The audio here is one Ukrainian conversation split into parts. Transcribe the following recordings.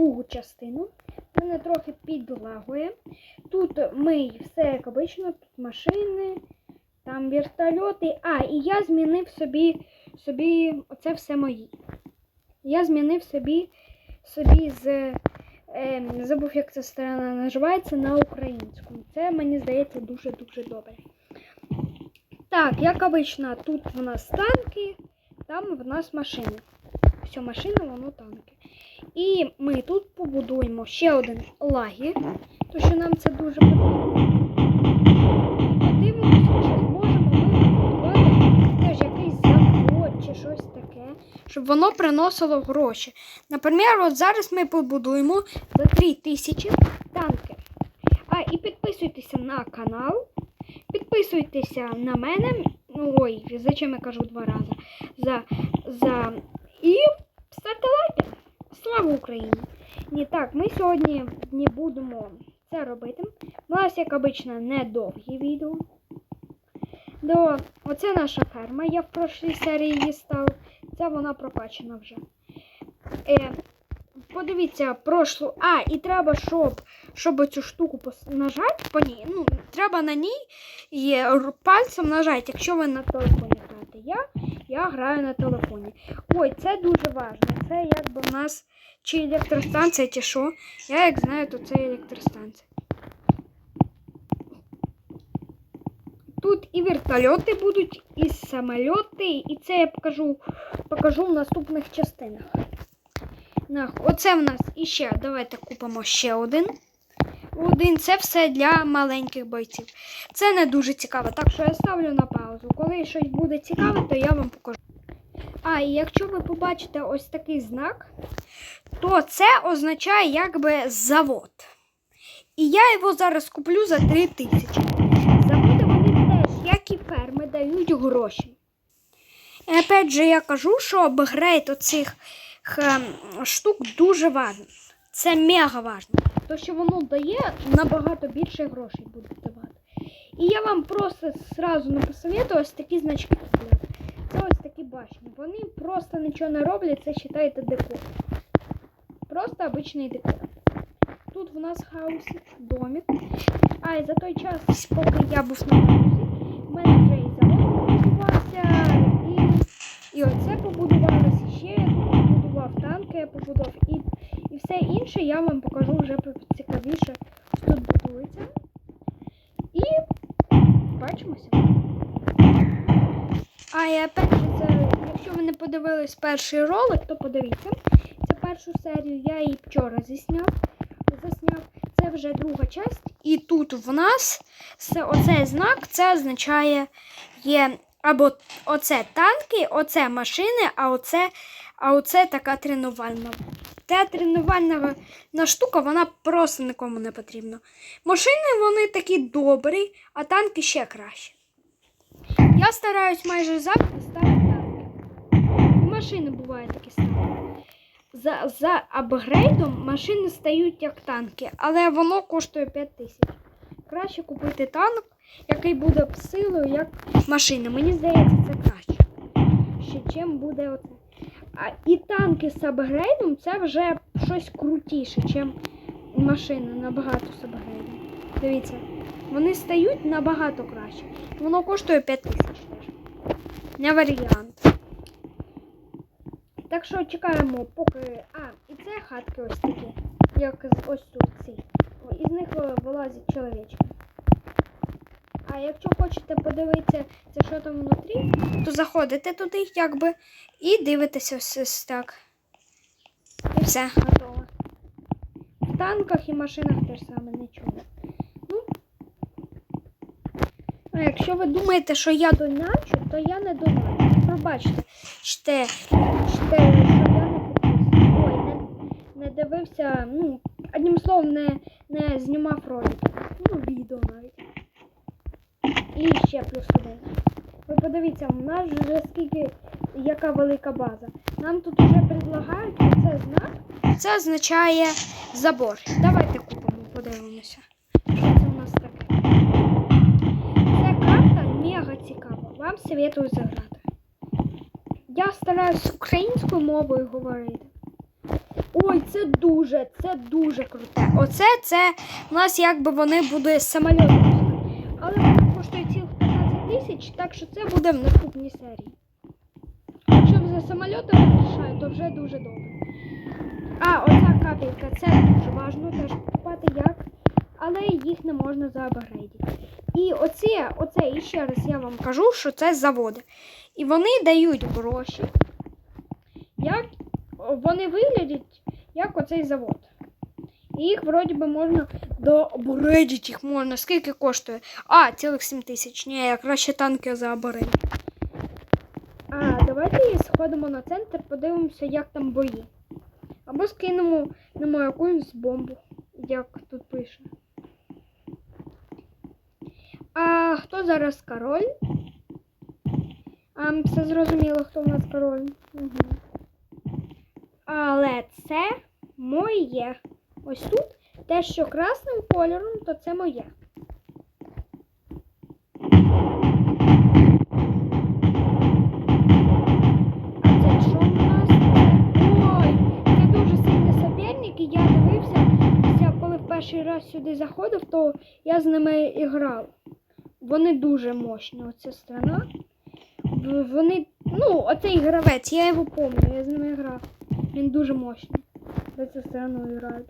другу частину. Мене трохи підлагує. Тут ми все як обично, тут машини, там вертольоти. А, і я змінив собі, собі оце все мої. Я змінив собі, собі з. Е, забув, як ця сторона називається на українську. Це мені здається дуже-дуже добре. Так, як обично, тут в нас танки, там в нас машини. Все, машини, воно танки. І ми тут побудуємо ще один лагер, тому що нам це дуже потрібно. Подивимося, зможемо ми побудувати якийсь завод чи щось таке, щоб воно приносило гроші. Наприклад, от зараз ми побудуємо за 3 тисячі танки. А і підписуйтеся на канал, підписуйтеся на мене. Ой, зачем я кажу два рази? За, за... І ставте лайки. Слава Україні! Ні, так, ми сьогодні не будемо це робити. У нас, як обично, недовгі відео. До... Оце наша ферма. Я в прошлій серії її став. Це вона прокачана вже. Е, подивіться прошлу. А, і треба, щоб, щоб цю штуку пос- нажати по ній. Ну, треба на ній і пальцем нажати, якщо ви на телефоні граєте. Я, я граю на телефоні. Ой, це дуже важливо. Це якби в нас чи електростанція, чи що. Я як знаю, то це електростанція. Тут і вертольоти будуть, і самольоти, і це я покажу, покажу в наступних частинах. Оце в нас іще. Давайте купимо ще один. Один це все для маленьких бойців. Це не дуже цікаво, так що я ставлю на паузу. Коли щось буде цікаве, то я вам покажу. А, і якщо ви побачите ось такий знак, то це означає якби завод. І я його зараз куплю за 3 тисячі. Заводи вони теж, як і ферми, дають гроші. І опять же я кажу, що апгрейд оцих ем, штук дуже важливо. Це мега важливо. То, що воно дає, набагато більше грошей буде давати. І я вам просто зразу не посоветую ось такі значки. Це ось такі башні. Вони просто нічого не роблять, це вважайте декор. Просто обичний декор. Тут в нас хаусик, домик. А і за той час, поки я був на хаусі, в мене вже і завод побудувався, і, і оце побудувалося, ще я побудував танки, я побудував і все інше я вам покажу вже цікавіше, що тут будується. І бачимося. А опять же, це, якщо ви не подивились перший ролик, то подивіться. Це першу серію я її вчора зісняв. Засняв. Це вже друга часть. І тут в нас це, оцей знак це означає є або оце танки, оце машини, а оце, а оце така тренувальна. Та тренувальна на штука, вона просто нікому не потрібна. Машини вони такі добрі, а танки ще краще. Я стараюсь майже завжди ставити танки. І машини бувають такі самі. За, за апгрейдом машини стають як танки, але воно коштує 5 тисяч. Краще купити танк, який буде силою, як машина. Мені здається, це краще. Ще чим буде оце. А і танки з апгрейдом це вже щось крутіше, ніж машини набагато з апгрейдом. Дивіться, вони стають набагато краще. Воно коштує 5 тисяч. Не варіант. Так що чекаємо, поки. А, і це хатки ось такі. Як ось тут ці. Із них е, вилазять чоловічки. А якщо хочете подивитися, що там внутрі, то заходите туди, якби, і дивитеся ось, так. І все, готово. В танках і машинах теж саме нічого. Ну. А якщо ви думаєте, що я доначу, то я не доначу. Пробачте, чте, чте, що я не підписую. Ой, не, не дивився, ну, одним словом, не, не знімав ролики. Ну, відео навіть. І ще плюс один. Ви подивіться, у нас вже скільки, яка велика база. Нам тут вже предлагають оце знак. Це означає забор. Давайте купимо, подивимося. Що це у нас таке? Ця карта мега цікава. Вам советую заграти. Я стараюсь українською мовою говорити. Ой, це дуже, це дуже круте. Оце це у нас якби вони будуть самольоти. Але тисяч, так що це буде в наступній серії. Якщо за самольоти розрішають, то вже дуже добре. А, оця капелька, це дуже важливо теж купувати як, але їх не можна заапгрейдити. І оце, оце і ще раз я вам кажу, що це заводи. І вони дають гроші. Як вони виглядять як оцей завод. І їх вроді би можна дооборедити їх можна. Скільки коштує? А, цілих 7 тисяч. Ні, я краще танки заоборити. А, давайте сходимо на центр, подивимося, як там бої. Або скинемо на якусь бомбу, як тут пише. А хто зараз король? А, все зрозуміло, хто в нас король. Угу. Але це моє. Ось тут те, що красним кольором, то це моє. Перший раз сюди заходив, то я з ними і грав. Вони дуже мощні, оця страна. Вони, ну, оцей гравець, я його пам'ятаю, я з ними грав. Він дуже мощний. За цю сторону грають.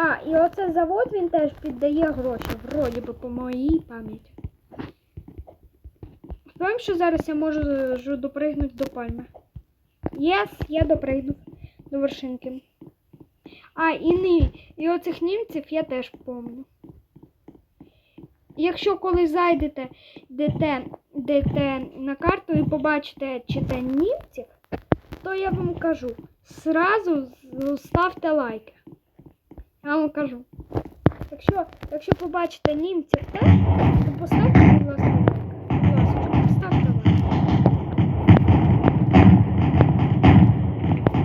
А, і оце завод він теж піддає гроші, вроді би по моїй пам'яті. Сподіваємо, що зараз я можу допригнути до пальми. Єс, я допригнув до вершинки. А, і ні, і оцих німців я теж пам'ятаю. Якщо коли зайдете дете, дете на карту і побачите чи те німців, то я вам кажу, сразу ставте лайки. Я вам кажу. Якщо, якщо побачите німців теж, то поставте, будь ласка. Поставте лайк.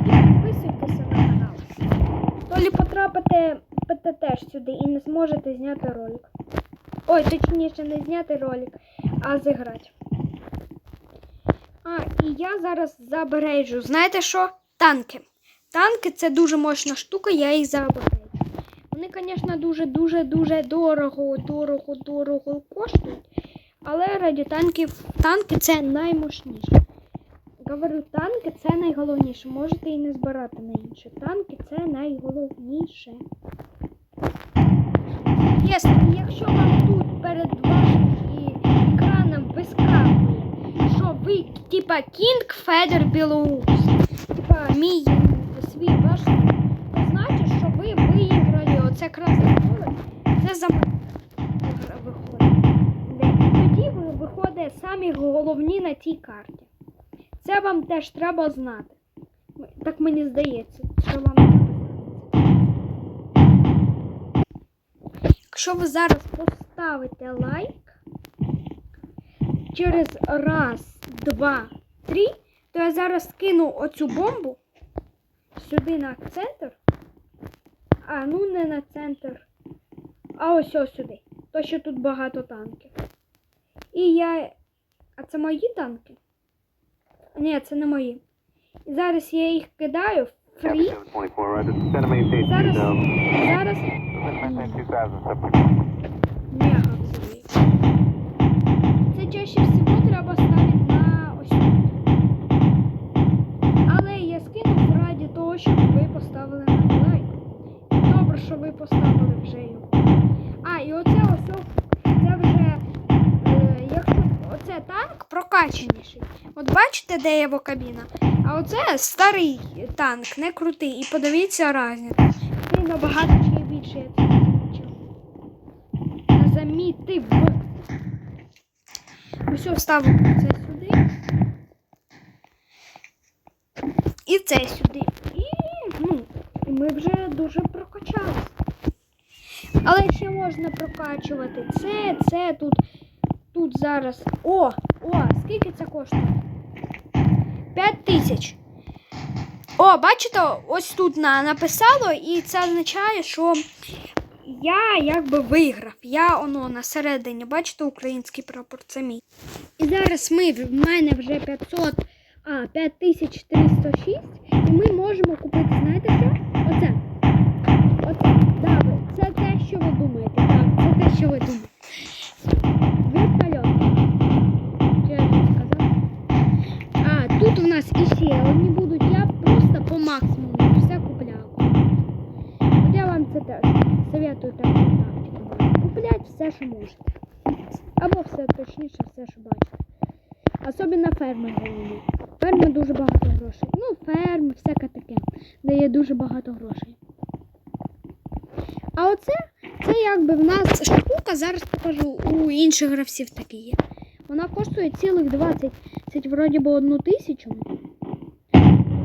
Підписуйтеся на канал. Толі потрапите пите теж сюди і не зможете зняти ролик. Ой, точніше, не зняти ролик, а зіграти. А, і я зараз забережу. Знаєте що? Танки. Танки це дуже мощна штука, я їх забережу. Вони, звісно, дуже-дуже-дуже дорого, дорого, дорого коштують. Але раді танки це наймощніше. Говорю, танки це найголовніше. Можете і не збирати на інше. Танки це найголовніше. Якщо, якщо вам тут перед вашим екраном вискакує, що ви типа Кінг Федер Білоус, типа мій самі головні на цій карті. Це вам теж треба знати. Так мені здається, що вам треба. Якщо ви зараз поставите лайк через раз, два, три, то я зараз скину оцю бомбу сюди на центр. А, ну не на центр. А ось ось сюди. То що тут багато танків. І я. А це мої танки? Ні, це не мої. І зараз я їх кидаю фрі. Captain 24, right, this is Santa Maintain Зараз. Зараз. Santa Maintain 2000, Мега. Це чаще всього бачите, де його кабіна? А оце старий танк, не крутий. І подивіться різницю. Він набагато ще більше я це замічив. Замітив. Ось вставимо це сюди. І це сюди. І, ну, ми вже дуже прокачались. Але ще можна прокачувати це, це тут. Тут зараз. О! О! Скільки це коштує? 5 тисяч. О, бачите, ось тут на, написало, і це означає, що я якби виграв. Я оно на середині, бачите, український прапор, це мій. І зараз ми, в мене вже 500 А, 5306. І ми можемо купити, знаєте що? Оце. Оце. Да, це те, що ви думаєте. Так, це те, що ви думаєте. Зараз покажу, у інших гравців такі є. Вона коштує цілих 20, це вроді би одну тисячу.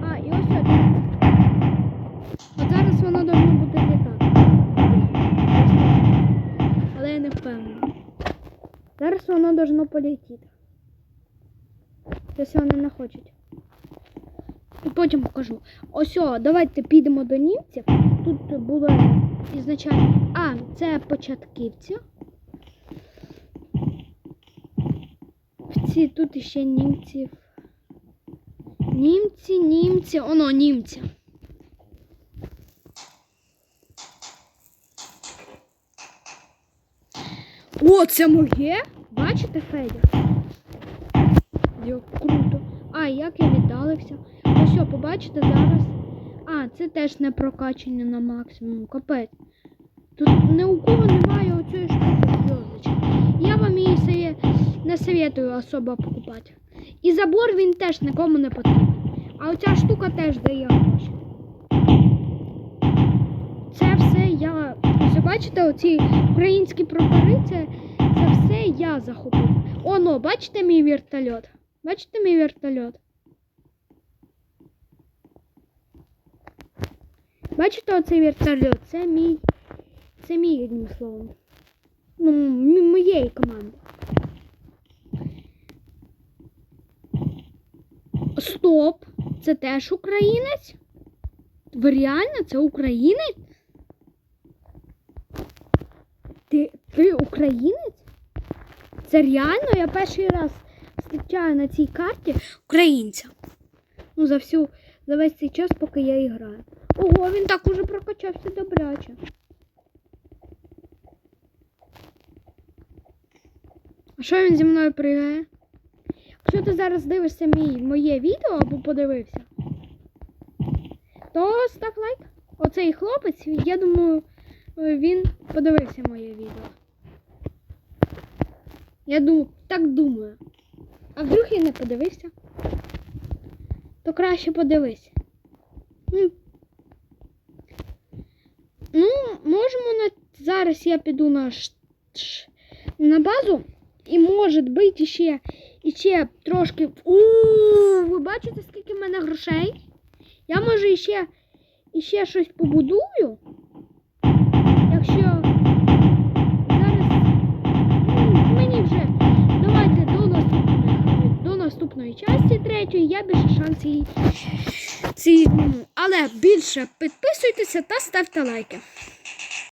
А, і ось один. От зараз воно должно бути літати. Але я не впевнена. Зараз воно должно полетіти. Якщо вони не хочуть. І потім покажу. Ось, о, давайте підемо до німців. Тут було ізначально. А, це початківці. В ці тут ще німців. Німці, німці, оно, німці. О, це моє? Бачите, Федя? Як круто. А, як я віддалився. Ось, що, побачите зараз. А, це теж не прокачання на максимум. Капець. Тут ні у кого немає оцієї штуки зв'язочки. Я вам її не советую особо покупати. І забор він теж нікому не потрібен. А оця штука теж дає гроші. Це все я. Ось бачите, оці українські прапори, це, це все я захопив. Оно, бачите мій вертольот? Бачите мій вертольот? Бачите оцей вертольот? Це мій. Це мій, одним словом. Ну, моєї команди. Стоп! Це теж українець? Ви реально це українець? Ти, ти українець? Це реально? Я перший раз зустрічаю на цій карті українця. Ну, за всю, за весь цей час, поки я і граю. Ого, він так уже прокачався добряче. А що він зі мною пригає? Якщо ти зараз дивишся мій, моє відео або подивився, то став лайк. Оцей хлопець, я думаю, він подивився моє відео. Я думаю, так думаю. А вдруг я не подивився? То краще подивись. Ну, ну можемо на зараз я піду на ш... ш- на базу. І може бути ще, ще трошки. У, ви бачите, скільки в мене грошей? Я може іще, іще щось побудую. Якщо зараз ну, мені вже давайте до наступної, до наступної часті третьої, я більше шансів ці, але більше підписуйтеся та ставте лайки.